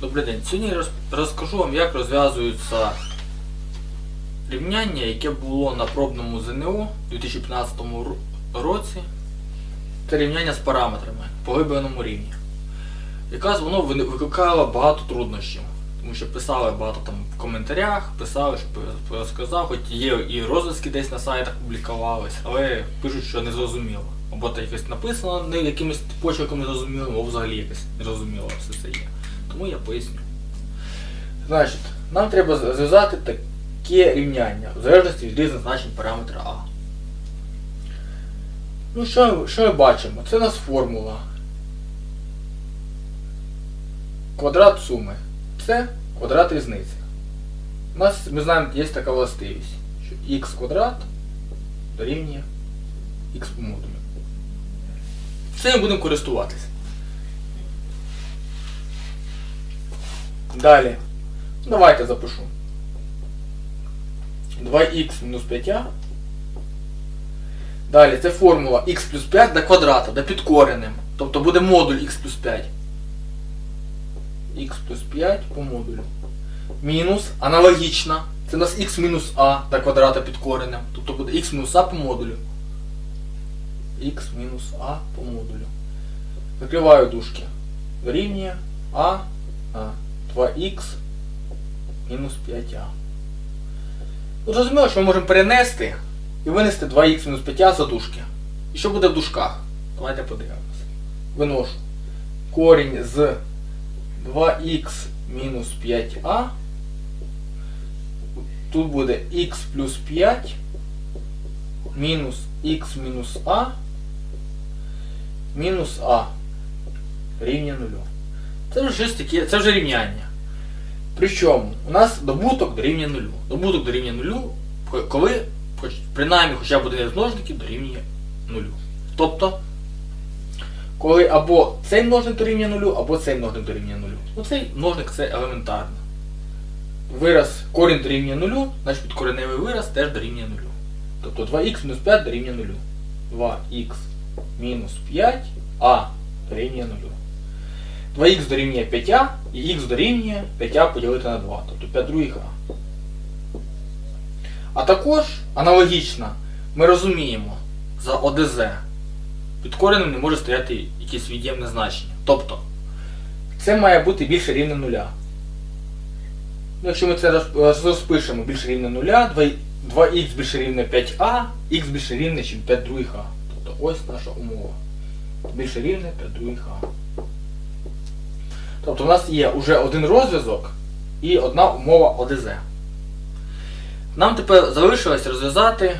Добрий день. Сьогодні роз- розкажу вам, як розв'язуються рівняння, яке було на пробному ЗНО у 2015 році. Це рівняння з параметрами по глибинному рівні. Якраз воно викликало багато труднощів. Тому що писали багато там в коментарях, писали, щоб розказав, хоч є і розв'язки десь на сайтах публікувались, але пишуть, що не зрозуміло. Або то якось написано не якимось почерком незрозумілим, або взагалі якось незрозуміло все це є. Тому я поясню. Значить, нам треба зв'язати таке рівняння в залежності від різних значень параметра А. Ну, що, що ми бачимо? Це у нас формула. Квадрат суми. Це квадрат різниці. У нас, ми знаємо, є така властивість, що х квадрат дорівнює х по модулю. Це ми будемо користуватися. Далі. Давайте запишу. 2х мінус 5а. Далі це формула х плюс 5 до квадрата, до підкореним. Тобто буде модуль х плюс 5. х плюс 5 по модулю. Мінус аналогічна. Це у нас х мінус а до квадрата підкореним. Тобто буде х мінус а по модулю. х мінус а по модулю. Закриваю дужки. Дорівнює а, а. 2х мінус 5а. От Зрозуміло, що ми можемо перенести і винести 2х мінус 5а за дужки. І що буде в дужках? Давайте подивимося. Виношу корінь з 2х мінус 5а. Тут буде х плюс 5 мінус х мінус а мінус а рівня нулю. Це вже таке, це вже рівняння. Причому у нас добуток дорівнює нулю. Добуток дорівнює нулю, коли принаймні хоча б один множників дорівнює нулю. Тобто, коли або цей множник дорівнює нулю, або цей множник дорівнює нулю. Ну цей множник це елементарно. Вираз корінь дорівнює нулю, значить підкореневий вираз теж дорівнює нулю. Тобто 2х мінус 5 дорівнює нулю. 2х мінус 5, а дорівнює нулю. 2х дорівнює 5а і х дорівнює 5а поділити на 2, тобто 5 других а. А також аналогічно ми розуміємо за ОДЗ під коренем не може стояти якесь від'ємне значення. Тобто це має бути більше рівне нуля. Ну, Якщо ми це роз- розпишемо більше рівне нуля, 2, 2х більше рівне 5а, х більше рівне, ніж 5 других а. Тобто ось наша умова. Більше рівне 5 других а. Тобто у нас є вже один розв'язок і одна умова ОДЗ. Нам тепер залишилось розв'язати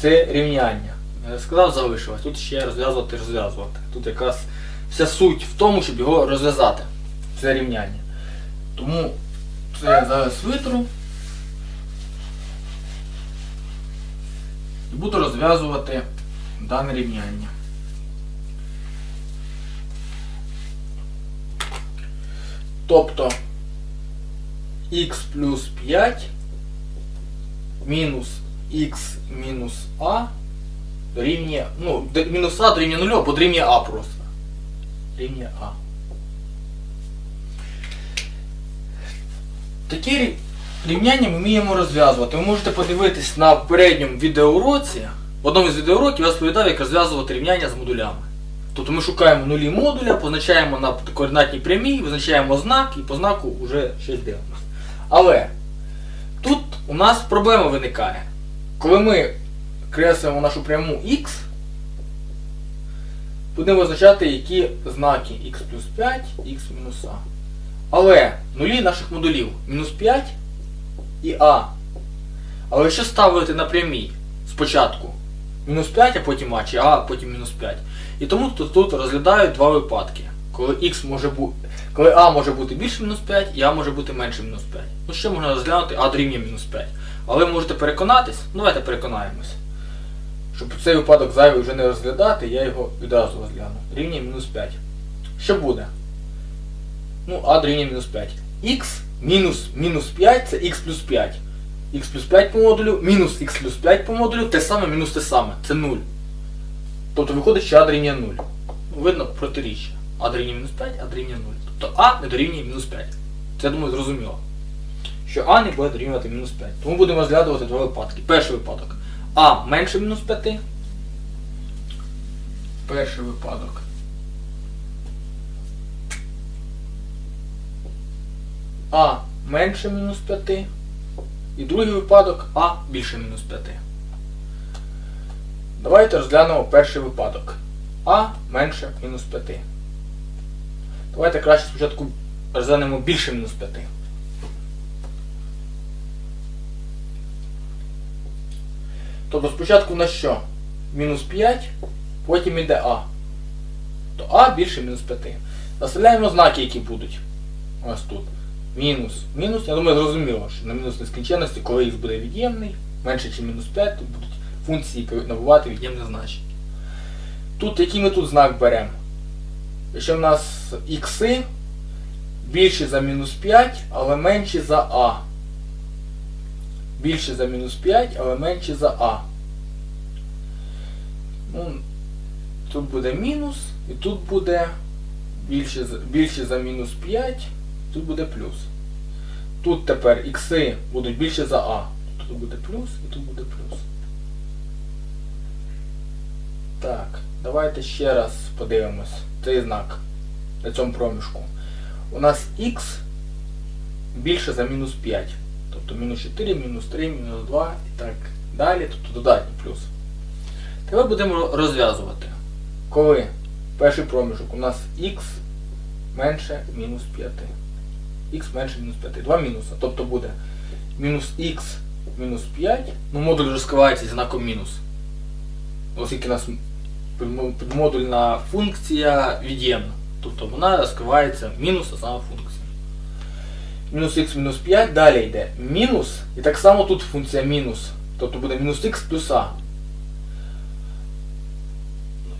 це рівняння. Я сказав залишилось, тут ще розв'язувати розв'язувати. Тут якраз вся суть в тому, щоб його розв'язати. Це рівняння. Тому це я зараз витру. І буду розв'язувати дане рівняння. Тобто х плюс 5 мінус х мінус а дорівнює, ну, мінус а дорівнює 0 або дорівнює а просто. Дорівнює а. Такі рівняння ми вміємо розв'язувати. Ви можете подивитись на передньому відеоуроці. В одному із відеоуроків я розповідав, як розв'язувати рівняння з модулями. Тобто ми шукаємо нулі модуля, позначаємо на координатній прямій, визначаємо знак і по знаку вже щось дивимося. Але тут у нас проблема виникає. Коли ми креслимо нашу пряму х, будемо визначати, які знаки х плюс 5, х мінус а. Але нулі наших модулів мінус 5 і а. Але якщо ставити на прямій спочатку мінус 5, а потім а, чи а, а потім мінус 5. І тому тут, тут розглядають два випадки. Коли x може бути. Коли а може бути більше мінус 5 і а може бути менше мінус 5. Ну ще можна розглянути а дорівнює мінус 5. Але ви можете переконатись, ну давайте переконаємось. Щоб цей випадок зайвий вже не розглядати, я його відразу розгляну. Рівня мінус 5. Що буде? Ну, а дорівнює мінус 5. х мінус мінус 5 це х плюс 5. х плюс 5 по модулю, мінус х плюс 5 по модулю, те саме мінус те саме. Це 0. Тобто виходить, що а дорівнює 0. Ну, Видно протиріччя. А дорівнює мінус 5, а дорівнює 0. Тобто А не дорівнює мінус 5. Це, я думаю, зрозуміло. Що А не буде дорівнювати мінус 5. Тому будемо розглядувати два випадки. Перший випадок. А менше мінус 5. Перший випадок. А менше мінус 5. І другий випадок А більше мінус 5. Давайте розглянемо перший випадок. А менше мінус 5. Давайте краще спочатку розглянемо більше мінус 5. Тобто спочатку на що? Мінус 5, потім йде А. То А більше мінус 5. Заселяємо знаки, які будуть. Ось тут. Мінус. Мінус, я думаю, зрозуміло, що на мінус нескінченності, коли х буде від'ємний, менше, ніж мінус 5, то будуть функції набувати від'ємне значення. Тут який ми тут знак беремо? Якщо в нас ікси більше за мінус 5, але менші за А. Більше за мінус 5, але менші за А. Ну, тут буде мінус, і тут буде більше, більше за мінус 5, тут буде плюс. Тут тепер ікси будуть більше за А. Тут буде плюс і тут буде плюс. Так, давайте ще раз подивимось цей знак на цьому проміжку. У нас х більше за мінус 5. Тобто мінус 4, мінус 3, мінус 2 і так далі, тобто додатній плюс. Тепер будемо розв'язувати. Коли перший проміжок у нас х менше мінус 5. х менше мінус 5. Два мінуси. Тобто буде мінус х мінус 5. Ну, модуль розкривається знаком мінус. Оскільки у нас підмодульна функція від'ємна. Тобто вона розкривається мінус а сама функція. Мінус х мінус 5, далі йде мінус, і так само тут функція мінус. Тобто буде мінус х плюс а.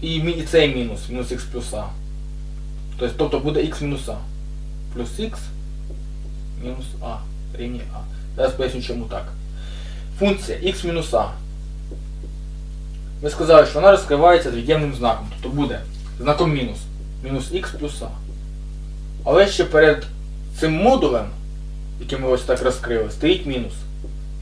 І, мі- і цей мінус, мінус х плюс а. Тобто, тобто буде х мінус а. Плюс х мінус а. Рівні а. Зараз поясню чому так. Функція х мінус а. Ми сказали, що вона розкривається з від'ємним знаком. Тобто буде знаком мінус. Мінус х плюс а. Але ще перед цим модулем, який ми ось так розкрили, стоїть мінус.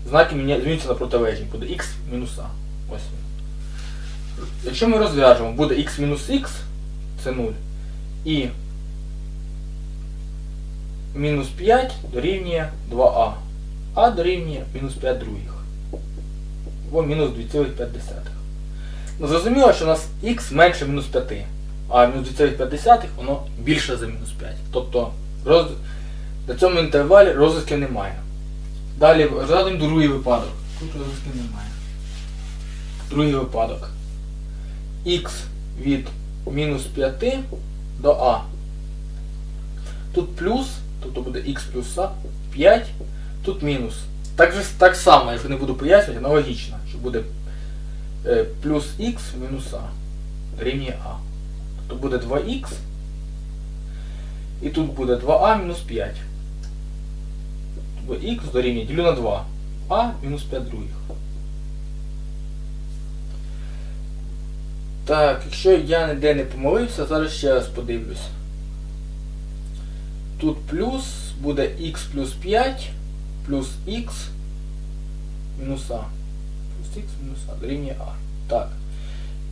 Знаки змінюються на протилежні. Буде х мінус а. Ось він. Якщо ми розв'яжемо, буде х мінус х, це 0. І мінус 5 дорівнює 2а. А дорівнює мінус 5 других. Або мінус 2,5. Ну, зрозуміло, що у нас х менше мінус 5, а мінус 2,5 воно більше за мінус 5. Тобто роз... на цьому інтервалі розв'язків немає. Далі розглянемо другий випадок. Тут розв'язків немає. Другий випадок. х від мінус 5 до а. Тут плюс, тобто буде х плюс а, 5, тут мінус. Так, же, так само, якщо не буду пояснювати, аналогічно, що буде плюс х мінус а рівня а. Тобто буде 2х. І тут буде 2а мінус 5. Тобто х дорівнює ділю на 2. А мінус 5 других. Так, якщо я ніде не помилився, зараз ще раз подивлюсь. Тут плюс буде х плюс 5 плюс х мінус а. Х мінус а дорівнює а. Так.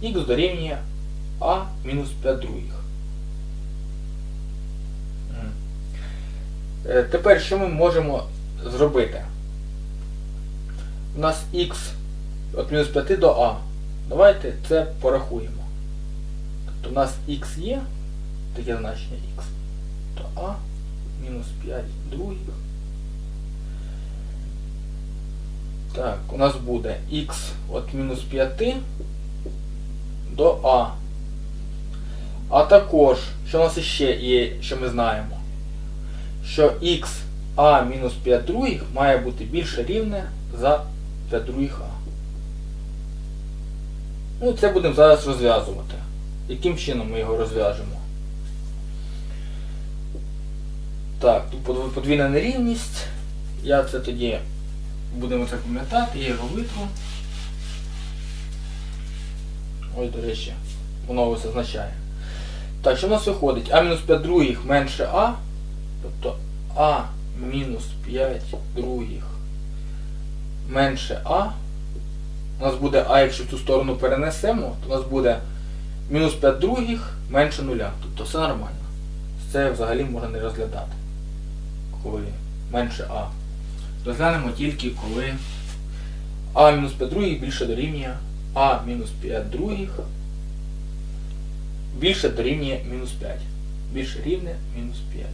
х дорівнює а мінус 5 других. Е, Тепер що ми можемо зробити? У нас х від мінус 5 до а. Давайте це порахуємо. Тобто у нас х є, таке значення х, то а мінус 5 других. Так, у нас буде х від мінус 5 до а. А також, що у нас ще є, що ми знаємо, що х а мінус 5 других має бути більше рівне за 5 других а. Ну, це будемо зараз розв'язувати. Яким чином ми його розв'яжемо? Так, тут подв- подвійна нерівність. Я це тоді будемо це пам'ятати, я його витру. Ось, до речі, воно ось означає. Так, що в нас виходить? А мінус 5 других менше А. Тобто А мінус 5 других менше А. У нас буде А, якщо в цю сторону перенесемо, то у нас буде мінус 5 других менше нуля. Тобто все нормально. Це взагалі можна не розглядати. Коли менше А. Розглянемо тільки коли А мінус 5 других більше дорівнює А мінус 5 других більше дорівнює мінус 5. Більше рівне мінус 5.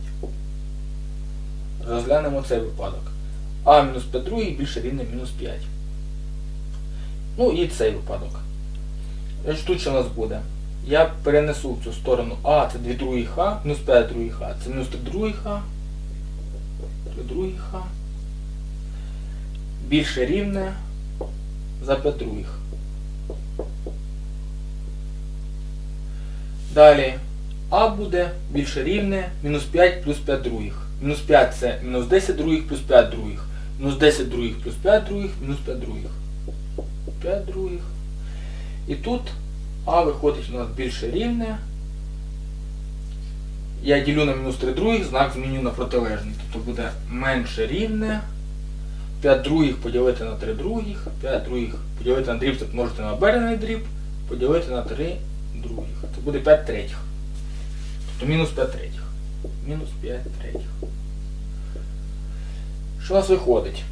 Розглянемо цей випадок. А мінус 5 других більше рівне мінус 5. Ну і цей випадок. Тут що у нас буде? Я перенесу цю сторону А, це 2 других А, мінус 5 других А, це мінус 3 других А, 3 других А. Більше рівне за 5 других. Далі А буде більше рівне мінус 5 плюс 5 других. Мінус 5 це мінус 10 других плюс 5 других. Мінус 10 других плюс 5 других, мінус 5 других. 5 других. І тут А виходить у нас більше рівне. Я ділю на мінус 3 других, знак зміню на протилежний. Тобто буде менше рівне. 5 других поділити на 3 других, 5 других поділити на дріб, це помножити на оберений дріб, поділити на 3 других. Це буде 5 третіх. Тобто мінус 5 третіх. Мінус 5 третіх. Що у нас виходить?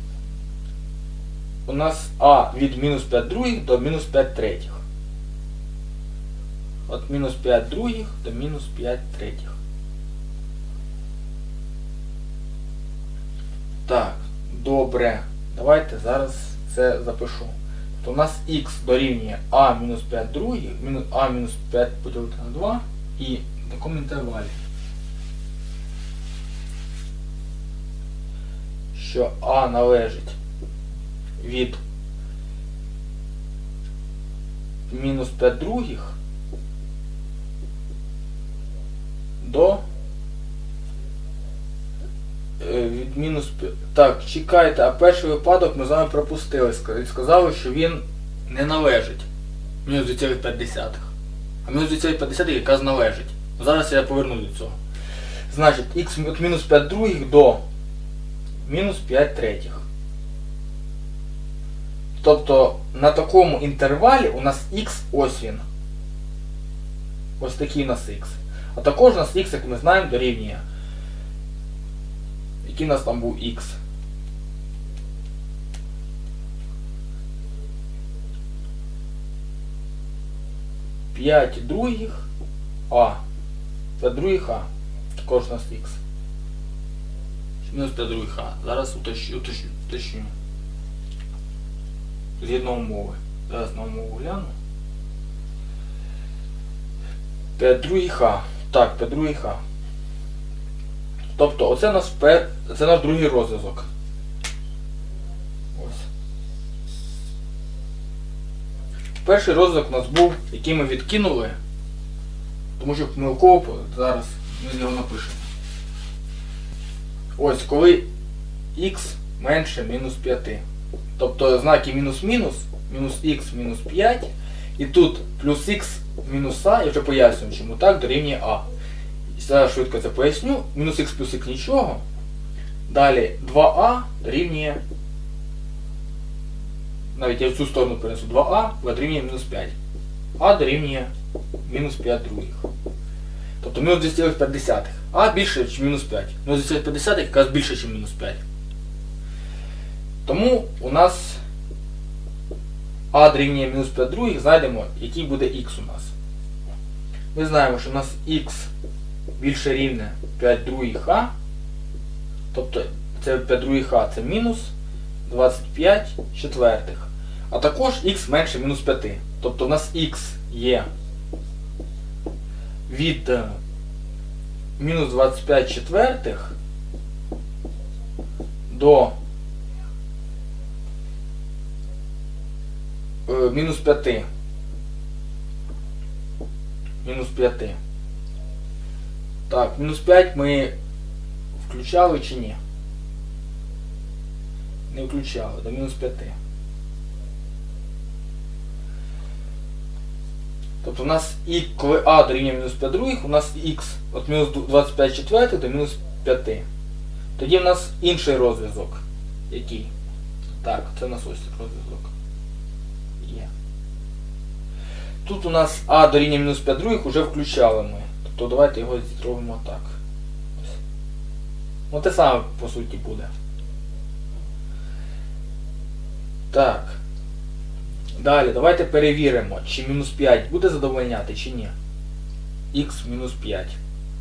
У нас А від мінус 5 других до мінус 5 третіх. От мінус 5 других до мінус 5 третіх. Так, добре. Давайте зараз це запишу. То у нас х дорівнює а мінус 5 других, а мінус 5 поділити на 2 і в такому інтервалі. Що а належить від мінус 5 других до мінус Так, чекайте, а перший випадок ми з вами пропустили. Ска- Сказали, що він не належить. Мінус 2,5. А мінус 2,5 якраз належить. Зараз я поверну до цього. Значить, х від мінус 5 других до мінус 5 третіх. Тобто на такому інтервалі у нас х ось він. Ось такий у нас х. А також у нас х, як ми знаємо, дорівнює. Який у нас там був х? П'ять других А. 5 других А. Також у нас х. Мінус 5 других А. Зараз уточню. уточню. Згідно умови. Зараз на умову гляну. 5 других А. Так, 5 других А. Тобто, оце наш, пер... це наш другий розв'язок. Перший розв'язок у нас був, який ми відкинули, тому що помилково зараз ми його напишемо. Ось, коли х менше мінус 5. Тобто знаки мінус-мінус, мінус х мінус 5, і тут плюс х мінус а, я вже пояснюю, чому так дорівнює а. Зараз швидко це поясню. Мінус х плюс х нічого. Далі 2а дорівнює. Навіть я в цю сторону перенесу 2а, дорівнює мінус 5. А дорівнює мінус 5 других. Тобто мінус 2,5. А більше, ніж мінус 5. Мінус 2,5 якраз більше, ніж мінус 5. Тому у нас А дорівнює мінус 5 других, знайдемо, який буде х у нас. Ми знаємо, що у нас х більше рівне 5 других А. Тобто це 5 других А це мінус 25 четвертих. А також х менше мінус 5. Тобто у нас х є від е, мінус 25 четвертих до е, мінус 5. Мінус 5. Так, мінус 5 ми включали чи ні? Не включали, до мінус 5. Тобто у нас і коли а дорівнює мінус 5 других, у нас х від мінус 25 четвертих до мінус 5. Тоді в нас інший розв'язок. Який? Так, це у нас ось розв'язок. Є. Тут у нас а дорівнює мінус 5 других вже включали ми. Тобто давайте його зробимо так. Ось. Ну те саме по суті буде. Так. Далі, давайте перевіримо, чи мінус 5 буде задовольняти, чи ні. х мінус 5.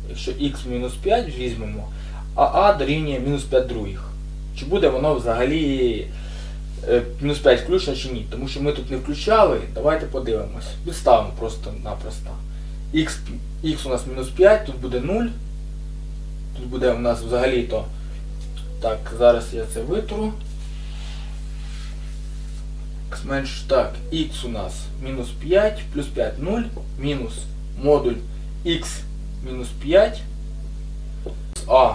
Якщо х мінус 5 візьмемо, а а дорівнює мінус 5 других. Чи буде воно взагалі е, мінус 5 включено чи ні? Тому що ми тут не включали, давайте подивимось. Відставимо просто-напросто. Х, х у нас мінус 5, тут буде 0. Тут буде у нас взагалі-то. Так, зараз я це витру. Х менше так, х у нас мінус 5, плюс 5 0, мінус модуль х мінус 5, а.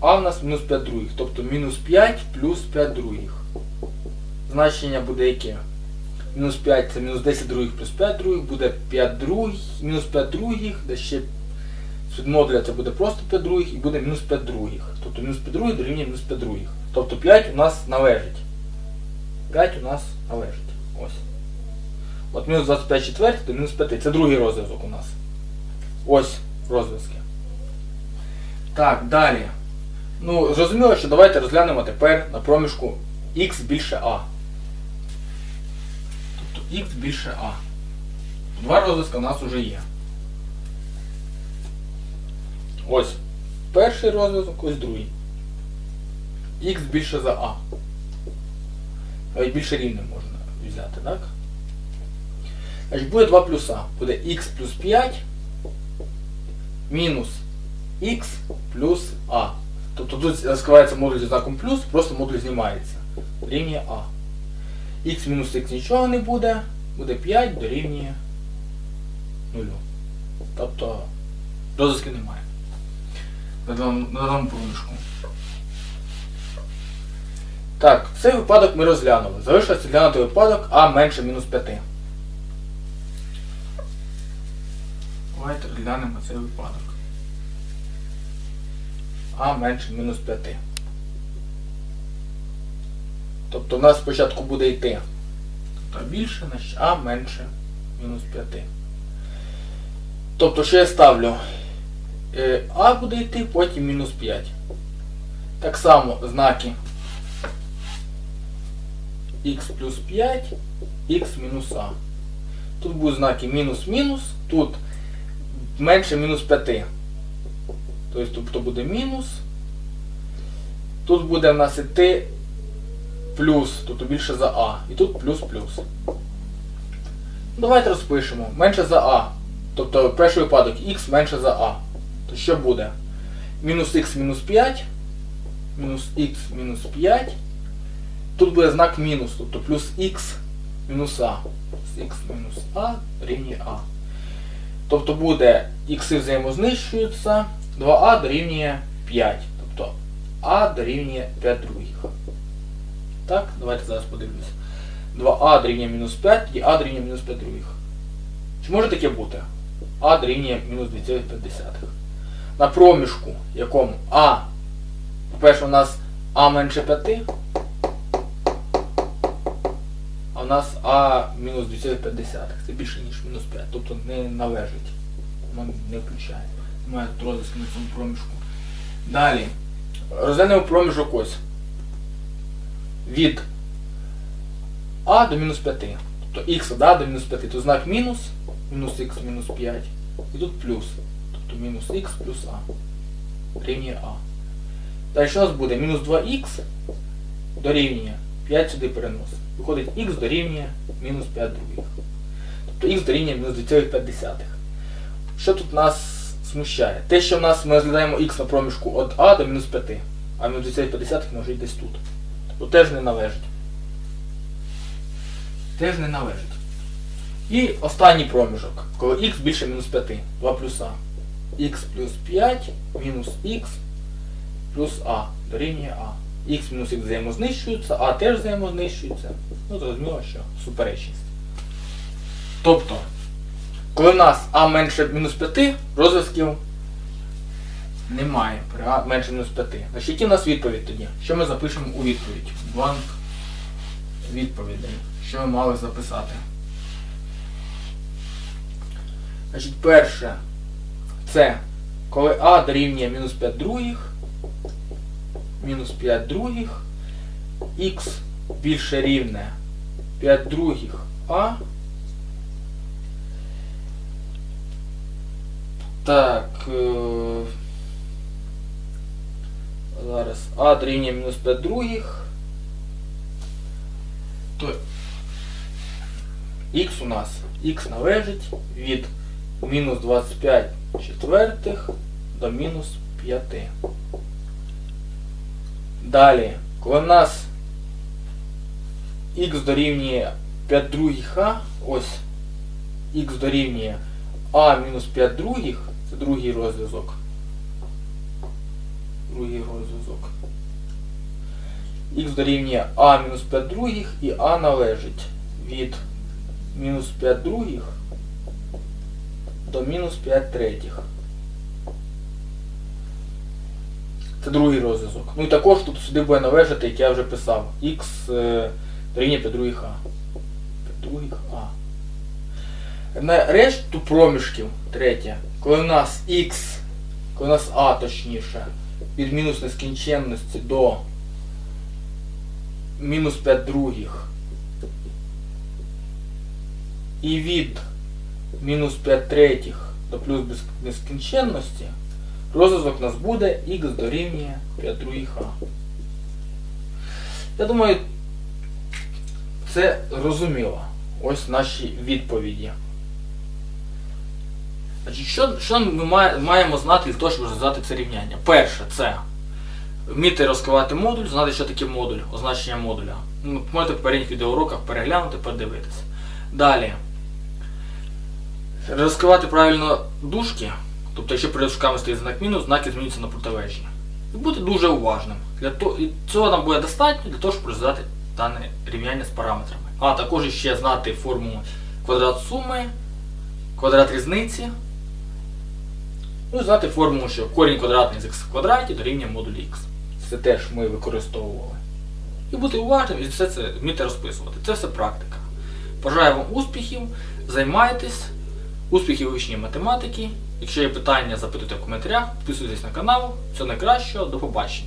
А у нас мінус 5 других, тобто мінус 5 плюс 5 других. Значення буде яке? Мінус 5 це мінус 10 других плюс 5 других, буде 5 других, мінус 5 других, де ще від модуля це буде просто 5 других і буде мінус 5 других. Тобто мінус 5 других дорівнює мінус 5 других. Тобто 5 у нас належить. 5 у нас належить. Ось. От мінус 25 четвертих до мінус 5. Це другий розв'язок у нас. Ось розв'язки. Так, далі. Ну, зрозуміло, що давайте розглянемо тепер на проміжку х більше А. Х більше А. Два розв'язки у нас вже є. Ось перший розв'язок, ось другий. Х більше за А. Навіть більше рівне можна взяти, так? Значить, буде 2 плюса. Буде х плюс 5 мінус х плюс А. Тобто тут скривається модуль зі знаком плюс, просто модуль знімається. Дорівнює А. Х мінус х нічого не буде, буде 5 дорівнює 0. Тобто розв'язки немає. На даному, на. Так, цей випадок ми розглянули. Залишився розглянути випадок А менше мінус 5. Давайте розглянемо цей випадок. А менше мінус 5. Тобто в нас спочатку буде йти тобто більше, значить А менше мінус 5. Тобто, що я ставлю? Е, А буде йти, потім мінус 5. Так само знаки х плюс 5, х мінус А. Тут будуть знаки мінус-мінус, тут менше мінус 5. Тобто буде мінус. Тут буде в нас іти плюс, тобто більше за А. І тут плюс-плюс. Давайте розпишемо. Менше за А. Тобто перший випадок х менше за А. То що буде? Мінус х мінус 5. Мінус х мінус 5. Тут буде знак мінус, тобто плюс х мінус А. Х мінус А рівнює А. Тобто буде х взаємознищуються, 2а дорівнює 5. Тобто А дорівнює 5 других. Так, давайте зараз подивлюся. 2а дорівнює мінус 5 і А дорівнює мінус 5 других. Чи може таке бути? А дорівнює мінус 2,5. На проміжку, якому А, по-перше, у нас А менше 5, а у нас А мінус 2,5. Це більше, ніж мінус 5. Тобто не належить. Воно не включає. Немає тут розв'язки на цьому проміжку. Далі. Розглянемо проміжок ось. Від А до мінус 5. Тобто х від А до мінус 5. Тут знак мінус, мінус х мінус 5. І тут плюс. Тобто мінус х плюс А. Рівнює А. Далі що у нас буде? Мінус 2х дорівнює 5 сюди переносимо. Виходить х дорівнює мінус 5 других. Тобто х дорівнює мінус 2,5. Що тут нас смущає? Те, що в нас ми розглядаємо х на проміжку від А до мінус 5, а мінус 2,5 може йти десь тут. Тобто теж не належить. Теж не належить. І останній проміжок, коли х більше мінус 5, 2 плюс А. х плюс 5 мінус х плюс А дорівнює А. Х мінус х взаємознищуються, А теж взаємознищується. Ну, зрозуміло, що суперечність. Тобто, коли в нас А менше мінус 5, розв'язків немає при А менше мінус 5. Значить, які в нас відповідь тоді? Що ми запишемо у відповідь? Бланк відповідей. Що ми мали записати? Значить, перше, це коли А дорівнює мінус 5 других, мінус 5 других, х більше рівне 5 других А. Так. Е... Зараз А дорівнює мінус 5 других. То х у нас х належить від мінус 25 четвертих до мінус 5. Далі, коли в нас х дорівнює 5 других а, ось х дорівнює а мінус 5 других, це другий розв'язок. Другий розв'язок. х дорівнює а мінус 5 других і а належить від мінус 5 других до мінус 5 третіх. Це другий розв'язок. Ну і також тут сюди буде належати, як я вже писав, х е, дорівнює 5 других а. 5 других а. Решту проміжків, третє, коли у нас х, коли у нас а точніше, від мінус нескінченності до мінус 5 других і від мінус 5 третіх до плюс нескінченності, розв'язок у нас буде х дорівнює 5 других а. Я думаю, це зрозуміло. Ось наші відповіді. Значить, що, що ми маємо знати для того, щоб розв'язати це рівняння? Перше, це вміти розкривати модуль, знати, що таке модуль, означення модуля. Ну, можете в попередніх відеоуроках переглянути, подивитися. Далі. Розкривати правильно дужки, тобто, якщо перед дужками стоїть знак мінус, знаки змінюються на протилежні. І бути дуже уважним. Для того, і цього нам буде достатньо для того, щоб розв'язати дане рівняння з параметрами. А також ще знати форму квадрат суми, квадрат різниці. Ну і знати формулу, що корінь квадратний з х в квадраті дорівнює модуль х. Це теж ми використовували. І бути уважним і все це вміти розписувати. Це все практика. Бажаю вам успіхів, займайтесь, успіхів вивченні математики. Якщо є питання, запитуйте в коментарях, підписуйтесь на канал. Всього найкращого, до побачення.